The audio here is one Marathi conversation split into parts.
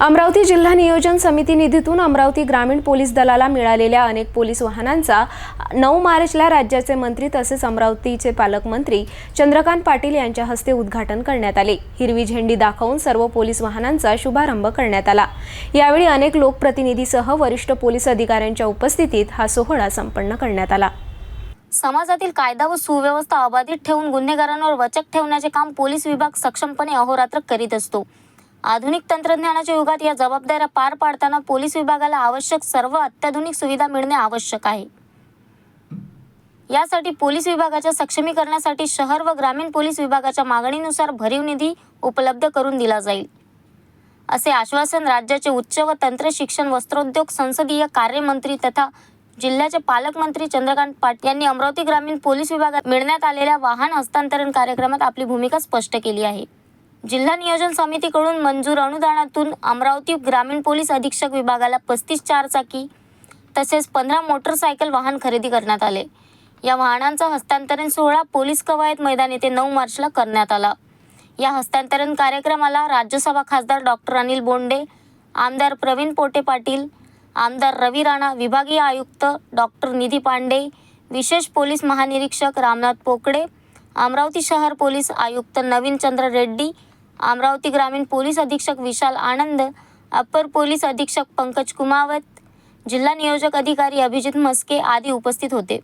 अमरावती जिल्हा नियोजन समिती निधीतून अमरावती ग्रामीण पोलीस दलाला मिळालेल्या अनेक पोलीस वाहनांचा नऊ मार्चला राज्याचे मंत्री तसेच अमरावतीचे पालकमंत्री चंद्रकांत पाटील यांच्या हस्ते उद्घाटन करण्यात आले. हिरवी झेंडी दाखवून सर्व पोलीस वाहनांचा शुभारंभ करण्यात आला. यावेळी अनेक लोकप्रतिनिधीसह वरिष्ठ पोलीस अधिकाऱ्यांच्या उपस्थितीत हा सोहळा संपन्न करण्यात आला. समाजातील कायदा व सुव्यवस्था अबाधित ठेवून गुन्हेगारांवर वचक ठेवण्याचे काम पोलीस विभाग सक्षमपणे अहोरात्र करीत असतो. आधुनिक तंत्रज्ञानाच्या युगात या जबाबदाऱ्या पार पाडताना पोलीस विभागाला आवश्यक सर्व अत्याधुनिक सुविधा मिळणे आवश्यक आहे. यासाठी पोलीस विभागाच्या सक्षमीकरणासाठी शहर व ग्रामीण पोलीस विभागाच्या मागणीनुसार भरीव निधी उपलब्ध करून दिला जाईल. असे आश्वासन राज्याचे उच्च व तंत्र शिक्षण वस्त्रोद्योग संसदीय कार्यमंत्री तथा जिल्ह्याचे पालकमंत्री चंद्रकांत पाटील यांनी अमरावती ग्रामीण पोलीस विभागात मिळण्यात आलेल्या वाहन हस्तांतरण कार्यक्रमात आपली भूमिका स्पष्ट केली आहे. जिल्हा नियोजन समितीकडून मंजूर अनुदानातून अमरावती ग्रामीण पोलीस अधीक्षक विभागाला पस्तीस चारचाकी तसेच पंधरा मोटरसायकल वाहन खरेदी करण्यात आले. या वाहनांचा हस्तांतरण सोहळा पोलीस कवायत मैदान येथे नऊ मार्चला करण्यात आला. या हस्तांतरण कार्यक्रमाला राज्यसभा खासदार डॉक्टर अनिल बोंडे आमदार प्रवीण पोटे पाटील आमदार रवी राणा विभागीय आयुक्त डॉक्टर निधी पांडे विशेष पोलीस महानिरीक्षक रामनाथ पोकळे अमरावती शहर पोलीस आयुक्त नवीन चंद्र रेड्डी अमरावती ग्रामीण पोलीस अधीक्षक विशाल आनंद अप्पर पोलीस अधीक्षक पंकज कुमावत जिल्हा नियोजक अधिकारी अभिजित मस्के आदी उपस्थित होते.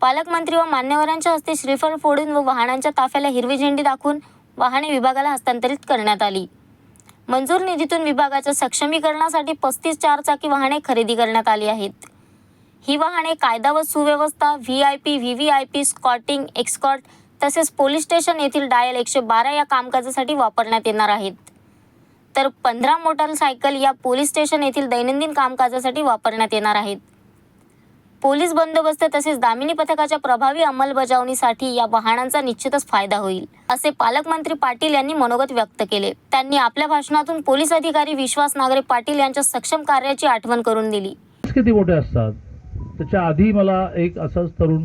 पालकमंत्री व मान्यवरांच्या हस्ते श्रीफळ फोडून व वाहनांच्या ताफ्याला हिरवी झेंडी दाखवून वाहने विभागाला हस्तांतरित करण्यात आली. मंजूर निधीतून विभागाच्या सक्षमीकरणासाठी पस्तीस चारचाकी वाहने खरेदी करण्यात आली आहेत. ही वाहने कायदा व सुव्यवस्था V I P V V I P escorting escort तसेच पोलीस स्टेशन येथील डायल एकशे बारा या कामकाजासाठी वापरण्यात येणार आहेत. तर पंधरा मोटारसायकल या पोलीस स्टेशन येथील दैनंदिन कामकाजासाठी वापरण्यात येणार आहेत. पोलीस बंदोबस्त तसेच दामिनी पथकाच्या प्रभावी अंमलबजावणीसाठी या वाहनांचा निश्चितच फायदा होईल असे पालकमंत्री पाटील यांनी मनोगत व्यक्त केले. त्यांनी आपल्या भाषणातून पोलीस अधिकारी विश्वास नागरे पाटील यांच्या सक्षम कार्याची आठवण करून दिली. किती मोठे असतात. त्याच्या आधी मला एक असाच तरुण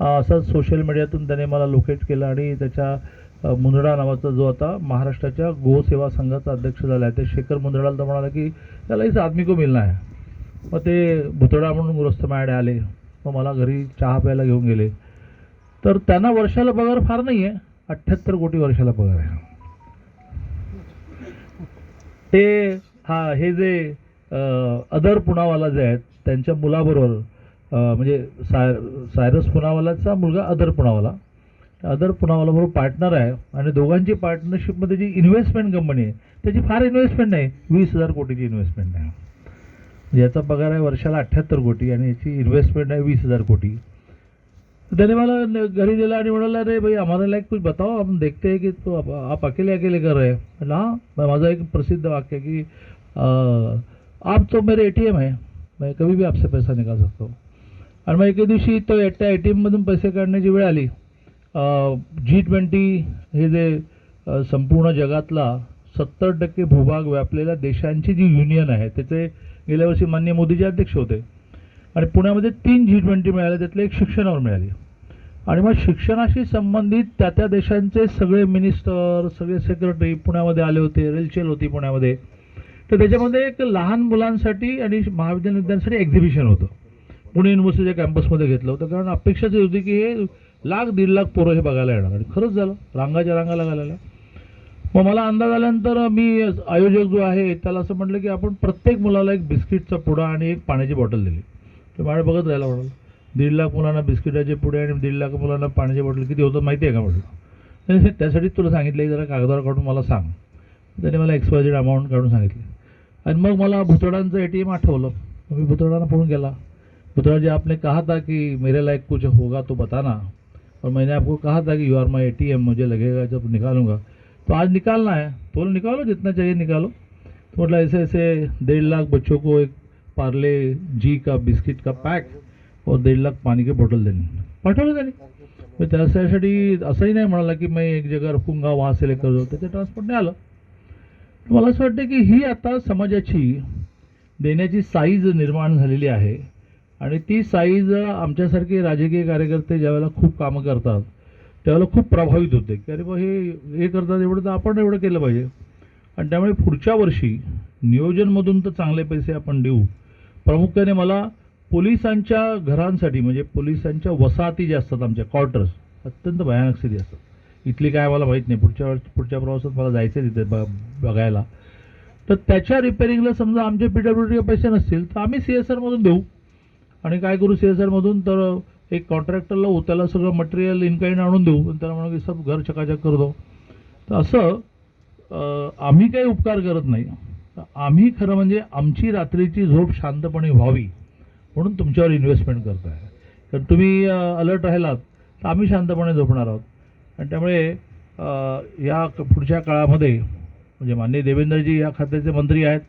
असंच सोशल मीडियातून त्याने मला लोकेट केलं आणि त्याच्या मुंदडा नावाचा जो आता महाराष्ट्राच्या गोसेवा संघाचा अध्यक्ष झाला आहे ते शेखर मुंदडाला तर म्हणाला की त्याला इस आदमी को मिलना है मग ते भुतडा म्हणून ग्रस्त मायडे आले. मग मला घरी चहा प्यायला घेऊन गेले. तर त्यांना वर्षाला पगार फार नाही आहे अठ्ठ्याहत्तर कोटी वर्षाला पगार आहे. ते हा हे जे अदर पुनावाला जे आहेत त्यांच्या मुलाबरोबर म्हणजे साय सायरस पुनावालाचा मुलगा अदर पुनावाला. अदर पुनावाला बरोबर पार्टनर आहे आणि दोघांची पार्टनरशिपमध्ये जी इन्व्हेस्टमेंट कंपनी आहे त्याची फार इन्व्हेस्टमेंट नाही. वीस हजार कोटीची इन्व्हेस्टमेंट आहे म्हणजे याचा पगार आहे वर्षाला अठ्ठ्याहत्तर कोटी आणि याची इन्व्हेस्टमेंट आहे वीस हजार कोटी. त्याने मला घरी दिला आणि म्हणाला अरे भाई हमारे लायक कुछ बताओ हम देखते हैं कि तो आप, आप अकेले अकेले कर रहे हैं. म्हटलं हाँ माझा एक प्रसिद्ध वाक्य की आप तो मेरे ए टी एम है मैं कभी भी आपसे पैसा निकाल सकता हूँ. आणि मग एके दिवशी तो त्या ए टी एममधून पैसे काढण्याची वेळ आली. जी ट्वेंटी हे जे संपूर्ण जगातला सत्तर टक्के भूभाग व्यापलेल्या देशांची जी युनियन आहे त्याचे गेल्या वर्षी मान्य मोदीचे अध्यक्ष होते. आणि पुण्यामध्ये तीन जी ट्वेंटी मिळाले त्यातले एक शिक्षणावर मिळाली. आणि मग शिक्षणाशी संबंधित त्या त्या देशांचे सगळे मिनिस्टर सगळे सेक्रेटरी पुण्यामध्ये आले होते रेलचेल होती पुण्यामध्ये. तर त्याच्यामध्ये एक लहान मुलांसाठी आणि महाविद्यालयीन विद्यार्थ्यांसाठी एक्झिबिशन होतं. पुणे युनिव्हर्सिटीच्या कॅम्पसमध्ये घेतलं होतं. कारण अपेक्षाच होती की हे लाख दीड लाख पोरं हे बघायला येणार. आणि खरंच झालं. रांगाच्या रांगा लागायला. मग मला अंदाज आल्यानंतर मी आयोजक जो आहे त्याला असं म्हटलं की आपण प्रत्येक मुलाला एक बिस्किटचा पुडा आणि एक पाण्याची बॉटल दिली. तर माझ्या बघत राहिला म्हणाल दीड लाख मुलांना बिस्किटाचे पुढे आणि दीड लाख मुलांना पाण्याची बॉटल किती होतं माहिती आहे का म्हटलं? त्यासाठी तुला सांगितलं की जरा कागदावर काढून मला सांग. त्याने मला एक्सपायजेड अमाऊंट काढून सांगितली. आणि मग मला भुतडांचं ए टी एम आठवलं. मग मी भुतडांना फोन केला भुतड़ा जी आपने कहा था कि मेरे लायक कुछ होगा तो बताना। और मैंने आपको कहा था कि you are my A T M मुझे लगेगा जब निकालूँगा। तो आज निकालना है। तो बोले, निकालो, जितना चाहिए निकालो। तो मतलब ऐसे ऐसे डेढ़ लाख बच्चों को एक पार्ले जी का बिस्किट का पॅक और दीड लाख पाणी की बॉटल देणे पाठवलं त्यांनी मग त्यासाठी असंही नाही म्हणाला की मी एक जगा रखूँगा, वहाँ से लेकर जाऊ। त्याच्या ट्रान्सपोर्टने आलं। मला असं वाटतं की ही आता समाजाची देण्याची साईज निर्माण झालेली आहे। आणि ती साईज आमच्यासारखे राजकीय कार्यकर्ते ज्यावेळेला खूप कामं करतात त्यावेळेला खूप प्रभावित होते. की अरे बा हे हे करतात एवढं तर आपण एवढं केलं पाहिजे. आणि त्यामुळे पुढच्या वर्षी नियोजनमधून तर चांगले पैसे आपण देऊ. प्रामुख्याने मला पोलिसांच्या घरांसाठी म्हणजे पोलिसांच्या वसाहती ज्या असतात आमच्या क्वार्टर्स अत्यंत भयानक स्थिती असतात. इथली काय मला माहीत नाही. पुढच्या वर्ष पुढच्या प्रवासात मला जायचं आहे तिथे ब बघायला. तर त्याच्या रिपेरिंगला समजा आमचे पी डब्ल्यू डीचे पैसे नसतील तर आम्ही सी एस आरमधून देऊ. आणि काय करू सी एस आरमधून तर एक कॉन्ट्रॅक्टरला हो त्याला सगळं मटेरियल इनकाईन आणून देऊ. आणि त्याला म्हणू की सब घर चकाचक करतो तर असं आम्ही काही उपकार करत नाही. आम्ही खरं म्हणजे आमची रात्रीची झोप शांतपणे व्हावी म्हणून तुमच्यावर इन्व्हेस्टमेंट करत आहे तर तुम्ही अलर्ट राहिलात तर आम्ही शांतपणे झोपणार आहोत. आणि त्यामुळे या पुढच्या काळामध्ये म्हणजे माननीय देवेंद्रजी या खात्याचे मंत्री आहेत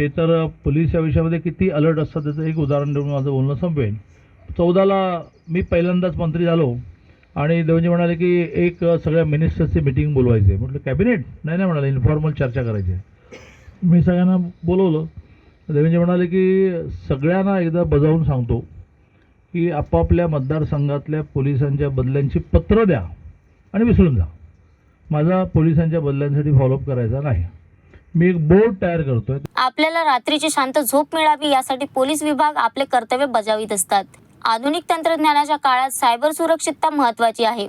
ते तर पोलीस या विषयामध्ये किती अलर्ट असतात त्याचं एक उदाहरण देऊन माझं बोलणं संपेन. चौदाला मी पहिल्यांदाच मंत्री झालो आणि देवजी म्हणाले की एक सगळ्या मिनिस्टर्सची मिटिंग बोलवायची. आहे म्हटलं कॅबिनेट नाही नाही म्हणाले इन्फॉर्मल चर्चा करायची आहे. मी सगळ्यांना बोलवलं. देवेंद्रजी म्हणाले की सगळ्यांना एकदा बजावून सांगतो की आपापल्या मतदारसंघातल्या पोलिसांच्या बदल्यांची पत्र द्या आणि विसरून जा. माझा पोलिसांच्या बदल्यांसाठी फॉलोअप करायचा नाही. मी एक बोर्ड तयार करतो आहे आपल्याला रात्रीची शांत झोप मिळावी यासाठी पोलीस विभाग आपले कर्तव्य बजावित असतात. आधुनिक तंत्रज्ञानाच्या काळात सायबर सुरक्षितता महत्वाची आहे.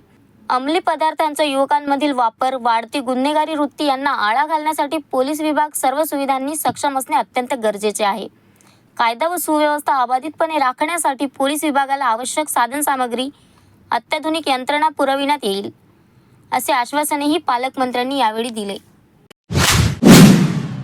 अंमली पदार्थांचा युवकांमधील वापर वाढती गुन्हेगारी वृत्ती यांना आळा घालण्यासाठी पोलीस विभाग सर्व सुविधांनी सक्षम असणे अत्यंत गरजेचे आहे. कायदा व सुव्यवस्था अबाधितपणे राखण्यासाठी पोलीस विभागाला आवश्यक साधनसामग्री अत्याधुनिक यंत्रणा पुरविण्यात येईल असे आश्वासनही पालकमंत्र्यांनी यावेळी दिले.